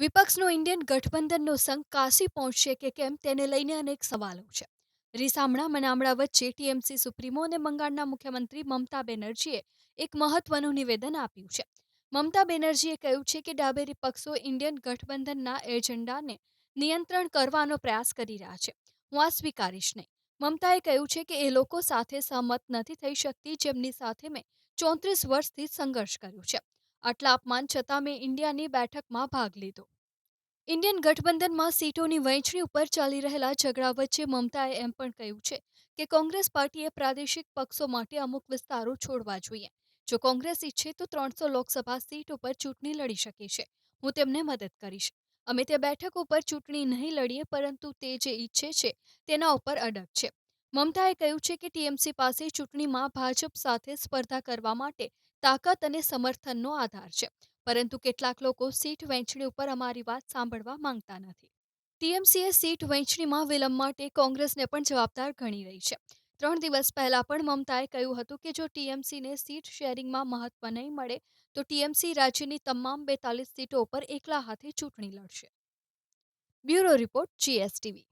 વિપક્ષનો Indian ગઠબંધનનો સંઘ કાશી પહોંચશે કે કેમ તેને લઈને અનેક સવાલો છે. રીસામણા મનામણા વચ્ચે ટીએમસી સુપ્રીમો અને બંગાળના મુખ્યમંત્રી મમતા બેનર્જીએ એક મહત્વનું નિવેદન આપ્યું છે. મમતા બેનર્જીએ કહ્યું છે કે ડાબેરી પક્ષો ઇન્ડિયન ગઠબંધનના એજન્ડાને નિયંત્રણ કરવાનો પ્રયાસ કરી રહ્યા છે. હું આ સ્વીકારીશ નહીં. મમતાએ કહ્યું છે કે એ લોકો સાથે સહમત નથી થઈ શકતી જેમની સાથે મેં ચોત્રીસ વર્ષથી સંઘર્ષ કર્યો છે. આટલા અપમાન છતાં મેં ઇન્ડિયાની બેઠકમાં ભાગ લીધો. ઇન્ડિયન ગઠબંધનમાં સીટોની વહેંચણી ઉપર ચાલી રહેલા ઝઘડા વચ્ચે મમતાએ એમ પણ કહ્યું છે કે કોંગ્રેસ પાર્ટીએ પ્રાદેશિક પક્ષો માટે અમુક વિસ્તારો છોડવા જોઈએ. જો કોંગ્રેસ ઈચ્છે તો ત્રણસો લોકસભા સીટ ઉપર ચૂંટણી લડી શકે છે. હું તેમને મદદ કરીશ. અમે તે બેઠક ઉપર ચૂંટણી નહીં લડીએ પરંતુ તે જે ઈચ્છે છે તેના ઉપર અડગ છે. મમતાએ કહ્યું છે કે ટીએમસી પાસે ચૂંટણીમાં ભાજપ સાથે સ્પર્ધા કરવા માટે તાકાત અને સમર્થનનો આધાર છે. પરંતુ કેટલાક લોકો સીટ વહેંચણી ઉપર અમારી વાત સાંભળવા માંગતા નથી. ટીએમસીએ સીટ વહેંચણીમાં વિલંબ માટે કોંગ્રેસને પણ જવાબદાર ગણી રહી છે. ત્રણ દિવસ પહેલા પણ મમતાએ કહ્યું હતું કે જો ટીએમસીને સીટ શેરિંગમાં મહત્વ નહીં મળે, તો ટીએમસી રાજ્યની તમામ બેતાલીસ સીટો ઉપર એકલા હાથે ચૂંટણી લડશે. Bureau report, GSTV.